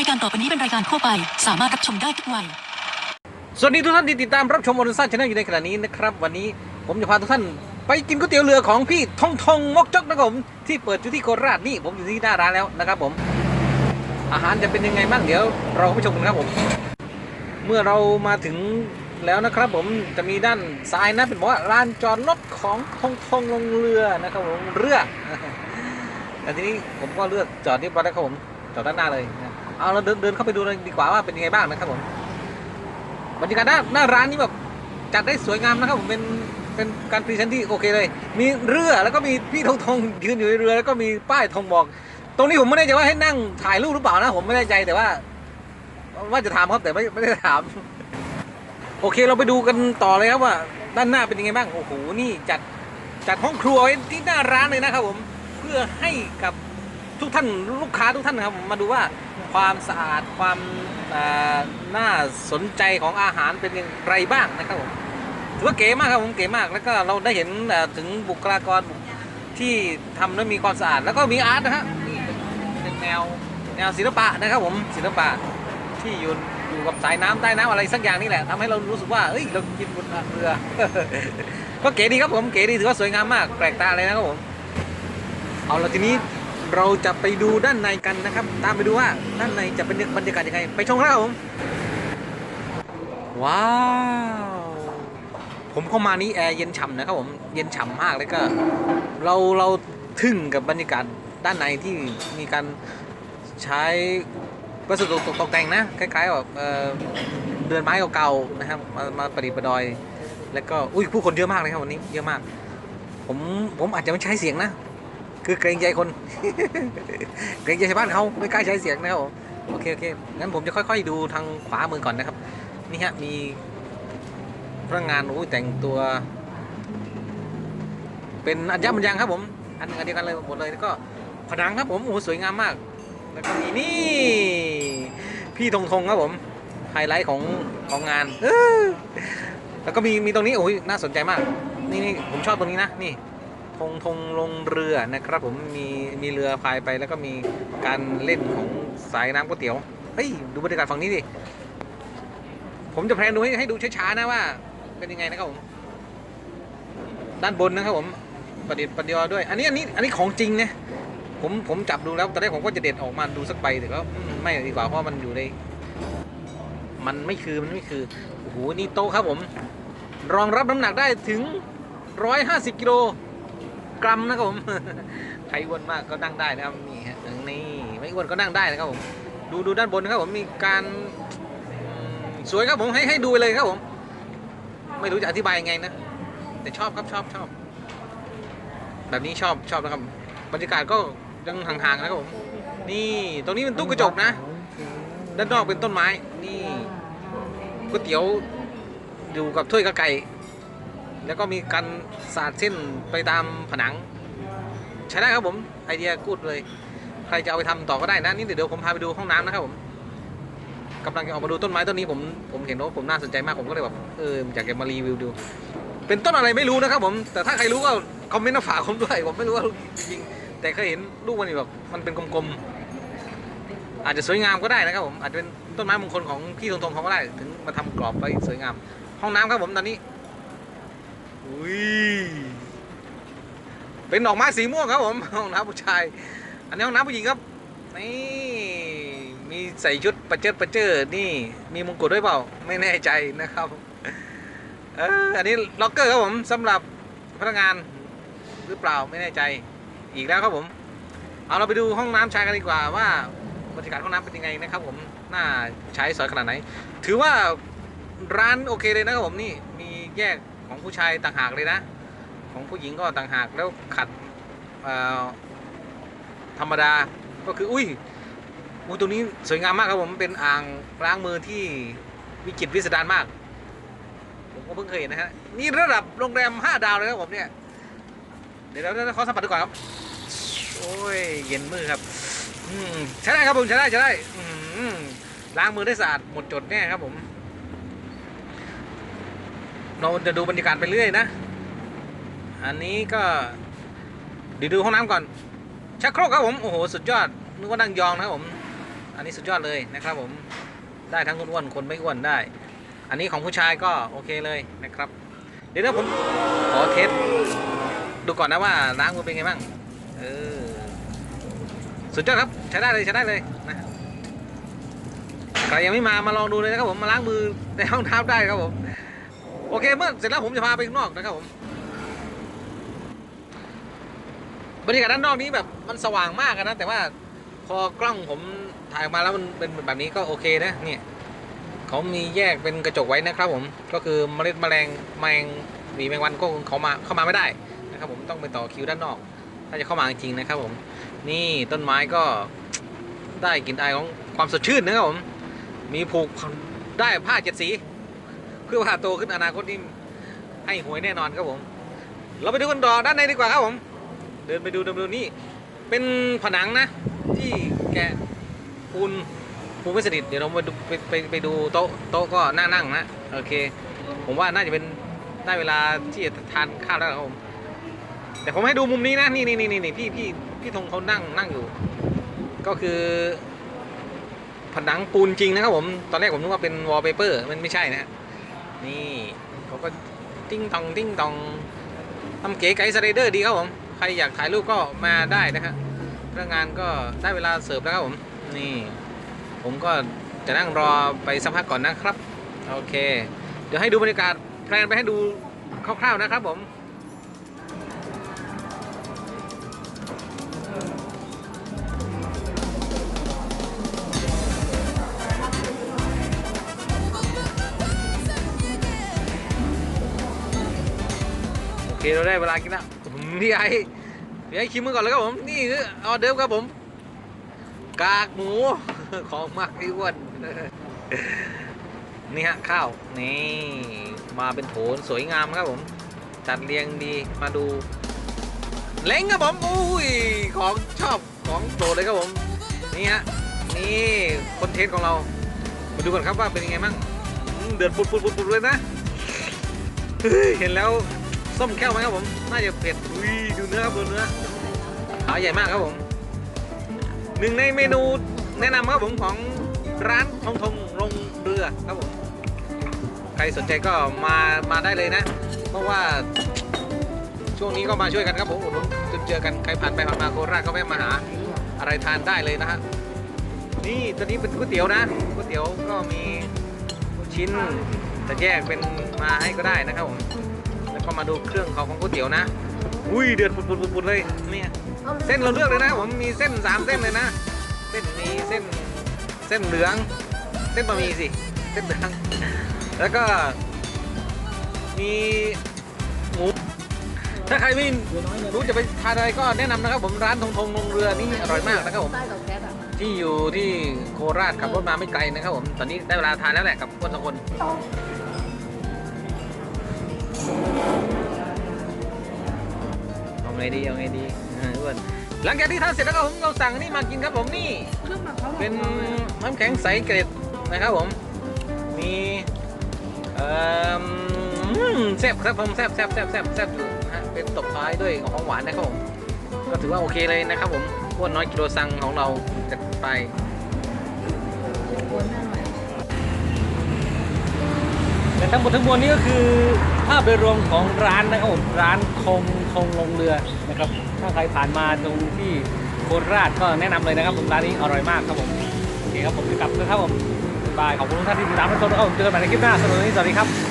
รายการต่อไปนี้เป็นรายการทั่วไป สามารถรับชมได้ทุกวัย สวัสดีทุกท่านที่ติดตามรับชมบนซ่าชาแนลอยู่ในขณะนี้นะครับ วันนี้ผมจะพาทุกท่านไปกินก๋วยเตี๋ยวเรือของพี่ทองทองมกจกนะครับผมที่เปิดอยู่ที่โคราชนี่ผมอยู่ที่หน้าร้านแล้วนะครับผม อาหารจะเป็นยังไงบ้างเดี๋ยวเราไปชมกันครับผม เมื่อเรามาถึงแล้วนะครับผมจะมีด้านซ้ายนะเป็นบอกว่าร้านจอดรถของทองทองลงเรือนะครับผมเรือแต่ทีนี้ผมก็เลือกจอดเรียบร้อยแล้วครับผมจอดด้านหน้าเลยนะ เอาเราเดินเดินเข้าไปดูเลยดีกว่าว่าเป็นยังไงบ้างนะครับผมบรรยากาศหน้าหน้าร้านนี้แบบจัดได้สวยงามนะครับผมเป็นเป็นการพรีเซนต์ที่โอเคเลย มีเรือแล้วก็มีพี่ธงธงยืนอยู่ในเรือแล้วก็มีป้ายธงบอก ตรงนี้ผมไม่แน่ใจว่าให้นั่งถ่ายรูปหรือเปล่านะ ผมไม่แน่ใจแต่ว่า ว่าจะถามครับแต่ไม่ไม่ได้ถาม โอเคเราไปดูกันต่อเลยครับว่า ด้านหน้าเป็นยังไงบ้างโอ้โหนี่จัดจัดห้องครัวไว้ที่หน้าร้านเลยนะครับผมเพื่อให้กับทุกท่านลูกค้าทุกท่านนะครับมาดูว่า ความสะอาดความน่าสนใจของอาหารเป็นอย่างไรบ้างนะครับผมถือว่าเก๋มากครับผมเก๋มาก แล้วก็เราได้เห็นถึงบุคลากรที่ทำแล้วมีความสะอาด แล้วก็มีอาร์ตนะฮะนี่เป็นแนวแนวศิลปะนะครับผมศิลปะที่อยู่อยู่กับสายน้ำใต้น้ำอะไรสักอย่างนี่แหละทำให้เรารู้สึกว่าเอ้ยเรากินบนเรือ ก็เก๋ดีครับผมเก๋ดีถือว่าสวยงามมากแปลกตาเลยนะครับผม เอาละทีนี้ เราจะไปดูด้านในกันนะครับ ตามไปดูว่าด้านในจะเป็นบรรยากาศยังไง ไปชมครับผมว้าว ผมเข้ามานี้แอร์เย็นฉ่ำนะครับผมเย็นฉ่ำมากเลยก็ เราเราทึ่งกับบรรยากาศด้านในที่มีการใช้วัสดุตกตกแต่งนะคล้ายๆแบบเอ่อเรือนไม้เก่าๆนะครับมามาประดิษฐ์ประดอย แล้วก็อุ้ยผู้คนเยอะมากเลยครับวันนี้เยอะมาก ผมผมอาจจะไม่ใช้เสียงนะ คือเกรงใจคน เกรงใจชาวบ้านเขาไม่กล้าใช้เสียงนะครับผมโอเคโอเคงั้นผมจะค่อย ๆ ดูทางขวามือก่อนนะครับ นี่ฮะมีพนักงานโอ้ยแต่งตัว เป็นอัญมบรรยังครับผมอันอันเดียวกันเลยหมดเลยแล้วก็ผนังครับผมโอ้สวยงามมาก แล้วก็มีนี่ พี่ธงธงครับผมไฮไลท์ของของงานแล้วก็มีมีตรงนี้โอ้ยน่าสนใจมาก นี่นี่ผมชอบตรงนี้นะนี่ ธงธงลงเรือนะครับผมมีมีเรือพายไปแล้วก็มีการเล่นของสายน้ำก๋วยเตี๋ยวเฮ้ยดูบรรยากาศฝั่งนี้ดิผมจะแพลนดูให้ให้ดูช้าๆนะว่า เป็นยังไงนะครับผมด้านบนนะครับผมประดิษฐ์ประดิษด้วย อันนี้อันนี้อันนี้ของจริงนะผมผมจับดูแล้วตอนแรกผมก็จะเด็ดออกมาดูสักใบแต่ก็ไม่ดีกว่าเพราะมันอยู่ในมันไม่คือมันไม่คือโอ้โหนี่โต๊ะครับผม รองรับน้ำหนักได้ถึง 150 กิโล กรัมนะครับผม ใครอ้วนมากก็นั่งได้นะครับนี่ฮะนี่ไม่อ้วนก็นั่งได้นะครับผม ดูดูด้านบนนะครับผมมีการสวยครับผมให้ให้ดูเลยครับผม ไม่รู้จะอธิบายยังไงนะ แต่ชอบครับชอบชอบ แบบนี้ชอบชอบนะครับ บรรยากาศก็ยังห่างๆนะครับผม นี่ตรงนี้เป็นตู้กระจกนะ ด้านนอกเป็นต้นไม้นี่ก๋วยเตี๋ยวอยู่กับถ้วยกับไก่ แล้วก็มีการสาดเส้นไปตามผนัง ใช้ได้ครับผมไอเดียกูดเลย ใครจะเอาไปทำต่อก็ได้นะนี่เดี๋ยวผมพาไปดูห้องน้ำนะครับผมกำลังจะออกมาดูต้นไม้ต้นนี้ผมผมเห็นว่าผมน่าสนใจมากผมก็เลยแบบเอออยากจะมารีวิวดู เป็นต้นอะไรไม่รู้นะครับผมแต่ถ้าใครรู้ก็คอมเมนต์มาฝากผมด้วยผมไม่รู้ว่าจริงแต่เคยเห็นลูกมันแบบมันเป็นกลมๆอาจจะสวยงามก็ได้นะครับผมอาจจะเป็นต้นไม้มงคลของพี่ทงทงเขาก็ได้ถึงมาทำกรอบไว้สวยงาม ห้องน้ำครับผมตอนนี้ อุ้ยเป็นดอกไม้สีม่วงครับผมห้องน้ำผู้ชาย อันนี้ห้องน้ำผู้หญิงครับนี่มีใส่ชุดประเจิดประเจิดนี่มีมงกุฎด้วยเปล่าไม่แน่ใจนะครับเอออันนี้ล็อกเกอร์ครับผมสำหรับพนักงานหรือเปล่าไม่แน่ใจอีกแล้วครับผม เอาเราไปดูห้องน้ำชายกันดีกว่าว่าบรรยากาศห้องน้ำเป็นยังไงนะครับผมน่าใช้สอยขนาดไหน ถือว่าร้านโอเคเลยนะครับผมนี่มีแยก ของผู้ชายต่างหากเลยนะ ของผู้หญิงก็ต่างหากแล้วขัดธรรมดาก็คืออุ้ยอุ้ยตรงนี้สวยงามมากครับผมเป็นอ่างล้างมือที่วิจิตรวิสดารมาก ผมก็เพิ่งเคยเห็นนะฮะนี่ระดับโรงแรม 5 ดาวเลยครับผมเนี่ยเดี๋ยวเราขอสัมผัสดูก่อนครับ โอ้ยเย็นมือครับใช้ได้ครับผมใช้ได้ใช้ได้ล้างมือได้สะอาดหมดจดแน่ครับผม เราจะดูบรรยากาศไปเรื่อยนะ อันนี้ก็เดี๋ยวดูห้องน้ำก่อนชักโครกครับผมโอ้โหสุดยอดนึกว่านั่งยองนะครับผม อันนี้สุดยอดเลยนะครับผมได้ทั้งคนอ้วนคนไม่อ้วนได้ อันนี้ของผู้ชายก็โอเคเลยนะครับ เดี๋ยวนะผมขอเทสดูก่อนนะว่าล้างมือเป็นไงบ้างเออสุดยอดครับใช้ได้เลยใช้ได้เลยนะใครยังไม่มามาลองดูเลยนะครับผมมาล้างมือในห้องน้ำได้ครับผม โอเคเมื่อเสร็จแล้วผมจะพาไปข้างนอกนะครับผมบรรยากาศด้านนอกนี้แบบมันสว่างมากนะ แต่ว่าพอกล้องผมถ่ายออกมาแล้วมันเป็นแบบนี้ก็โอเคนะเนี่ยเขามีแยกเป็นกระจกไว้นะครับผมก็คือเมล็ดแมลงแมงหวีแมงวันก็เขามาเข้ามาไม่ได้นะครับผมต้องไปต่อคิวด้านนอก ถ้าจะเข้ามาจริงๆนะครับผม นี่ต้นไม้ก็ได้กลิ่นอายของความสดชื่นนะครับผม มีผูกได้ผ้าเจ็ดสี เพื่อว่าโตขึ้นอนาคตนี่ให้หวยแน่นอนครับผม เราไปดูกันต่อด้านในดีกว่าครับผม เดินไปดูดูนี่เป็นผนังนะ ที่แกะปูนปูไม่สนิทเดี๋ยวเราไปดูไปไปไปดูโต๊ะโต๊ะก็นั่งนั่งนะโอเค ผมว่าน่าจะเป็นได้เวลาที่จะทานข้าวแล้วครับผมแต่ผมให้ดูมุมนี้นะนี่นี่นี่นี่พี่พี่พี่ธงเขานั่งนั่งอยู่ ก็คือ ผนังปูนจริงนะครับผม ตอนแรกผมนึกว่าเป็นวอลเปเปอร์มันไม่ใช่นะ นี่เขาก็ติ้งตองติ้งตองทำเก๋ไก๋สไลเดอร์ดีครับผม ใครอยากถ่ายรูปก็มาได้นะครับพนักงานก็ได้เวลาเสิร์ฟแล้วครับผม นี่ ผมก็จะนั่งรอไปสัมภาษณ์ก่อนนะครับ โอเค เดี๋ยวให้ดูบรรยากาศแพลนไปให้ดูคร่าวๆนะครับผม เคเราได้เวลากินแล้วพี่ไอ้พี่ไอ้ชิมมือก่อนเลยครับผม นี่คือออเดิร์ฟครับผม กากหมู ของมากอ้อ้วนนี่ฮะข้าว นี่ มาเป็นโถนสวยงามครับผม จัดเรียงดีมาดู เล้งครับผมอุ้ยของชอบของโปรดเลยครับผม นี่ฮะ นี่คอนเทนต์ของเรา มาดูกันครับว่าเป็นยังไงบ้างเดือดปุดปุดปุดปุดเลยนะ เห็นแล้ว ส้มแก้วไหมครับผม น่าจะเผ็ดอุ้ยดูเนื้อครับดูเนื้อขาใหญ่มากครับผม หนึ่งในเมนูแนะนำครับผมของร้านทงทงลงเรือครับผม ใครสนใจก็มามาได้เลยนะ เพราะว่าช่วงนี้ก็มาช่วยกันครับผมอุดหนุนจนเจอกันใครผ่านไปผ่านมาโคราชก็แวะมาหาอะไรทานได้เลยนะฮะนี่ตัวนี้เป็นก๋วยเตี๋ยวนะก๋วยเตี๋ยวก็มีชิ้นจะแยกเป็นมาให้ก็ได้นะครับผม ก็มาดูเครื่องของของก๋วยเตี๋ยวนะ อุ้ยเดือดปุดๆๆๆเลยเนี่ยเส้นเราเลือกเลยนะ ผมมีเส้นสามเส้นเลยนะ เส้นหมีเส้นเส้นเหลือง เส้นบะหมี่สิ เส้นเหลือง แล้วก็มีหมู ถ้าใครไม่รู้จะไปทานอะไรก็แนะนำนะครับ ผมร้านทงทงลงเรือนี่อร่อยมากนะครับผมใต้เตาแก๊สอะที่อยู่ที่โคราชขับรถมาไม่ไกลนะครับผม ตอนนี้ได้เวลาทานแล้วแหละกับคนสองคน เอาไงดีเอาไงดีเอออ้วนหลังจากที่ทานเสร็จแล้วก็ผมเราสั่งอันนี่มากินครับผมนี่ เครื่องหมักเขาเป็นน้ำแข็งใสเกล็ดนะครับผม มีเอ่ออืมแซ่บครับผมแซ่บแซ่บแซ่บแซ่บแซ่บอยู่นะฮะเป็นตบท้ายด้วยของหวานนะครับผม ก็ถือว่าโอเคเลยนะครับผมอ้วนน้อยกิโลซังของเราจัดไป แต่ทั้งหมดทั้งมวลนี้ก็คือภาพโดยรวมของร้านนะครับผมร้านคงคงลงเรือนะครับถ้าใครผ่านมาตรงที่โคราชก็แนะนำเลยนะครับผมร้านนี้อร่อยมากครับผมโอเคครับผมจะกลับแล้วครับผมบายบายขอบคุณทุกท่านที่ติดตามรับชมนะครับผมเจอกันใหม่ในคลิปหน้าสำหรับวันนี้สวัสดีครับ